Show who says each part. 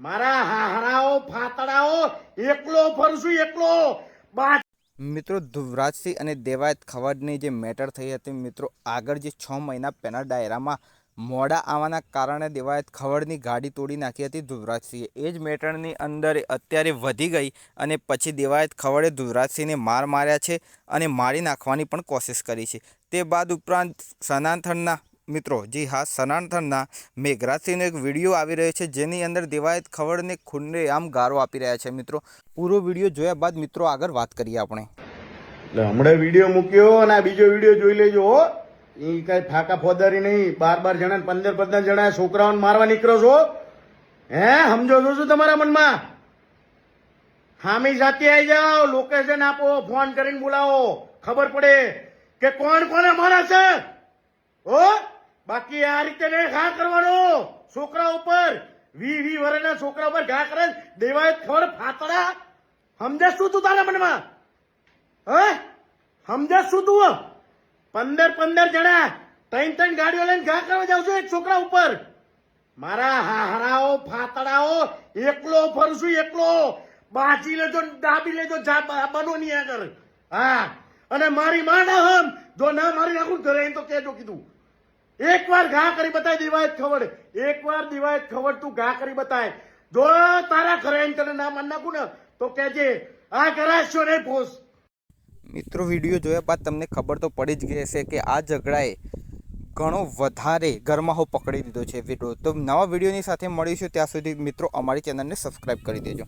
Speaker 1: મારા હાહરાઓ, ફાતડાઓ, એકલો ફરશું, એકલો.
Speaker 2: મિત્રો, ધ્રુવરાજસિંહ અને દેવાયત ખવડની જે મેટર થઈ હતી, મિત્રો, આગળ જે છ મહિના પહેલા ડાયરામાં મોડા આવવાના કારણે દેવાયત ખવડની ગાડી તોડી નાખી હતી ધ્રુવરાજસિંહે. એ જ મેટરની અંદર અત્યારે વધી ગઈ અને પછી દેવાયત ખવડે ધ્રુવરાજસિંહને માર માર્યા છે અને મારી નાખવાની પણ કોશિશ કરી છે. તે બાદ ઉપરાંત સનાથનના મિત્રો, જી હા સનાથનના મેઘરાજસિંહનો એક વીડિયો આવી રહ્યો છે, જેની અંદર દેવાયત ખવડને ખૂનને આમ ગારો આપી રહ્યા છે, મિત્રો. પૂરો વીડિયો જોયા બાદ, મિત્રો, આગળ વાત કરીએ આપણે.
Speaker 1: એટલે હમણાં વીડિયો મૂક્યો અને આ બીજો વીડિયો જોઈ લેજો, હો. એ કઈ ફાકા ફોદારી નહીં. બાર બાર જણા પંદર પંદર જણા છોકરાઓને મારવા નીકળો છો. હે, સમજો છો શું તમારા મનમાં? હામી જાતે આવી જાઓ લોકેશન આપો ફોન કરીને બોલાવો. ખબર પડે કે કોણ કોને મારા છે? હો? બાકી આ રીતે ઘા કરવાનો. છોકરા ઉપર, વી વી વરના છોકરા ઉપર ઘા કરે દેવાય ખબર ફાતડા. સમજે શું તું તારા મનમાં? હે? સમજે શું તું? પંદર પંદર જણા ત્રણ ત્રણ ગાડીઓ લઈને ઘા કરવા જાવ છું એક છોકરા ઉપર. મારા હાહરાઓ, ફાતડાઓ, એકલો ફરશું, એકલો. બાજી લેજો ડાબી લેજો બનો નહીં આગળ. હા. અને મારી માં ના હમ. જો ના મારી નાખું ઘરે તો કેજો કીધું. એક વાર ઘા કરી બતાય, દિવાયત એક વાર દિવાયત ખવડ તું ઘા કરી બતાય. જો તારા ઘરે એમ તને ના માન નાખું ને, તો કેજે આ કરાશો નહીં પોસ
Speaker 2: મિત્રો, વીડિયો જોયા બાદ તમને ખબર તો પડી જ ગઈ હશે કે આ ઝઘડાએ ઘણો વધારે ગરમાહો પકડી દીધો છે વીડિયો. તો નવા વિડીયોની સાથે મળીશું. ત્યાં સુધી મિત્રો, અમારી ચેનલને સબસ્ક્રાઈબ કરી દેજો.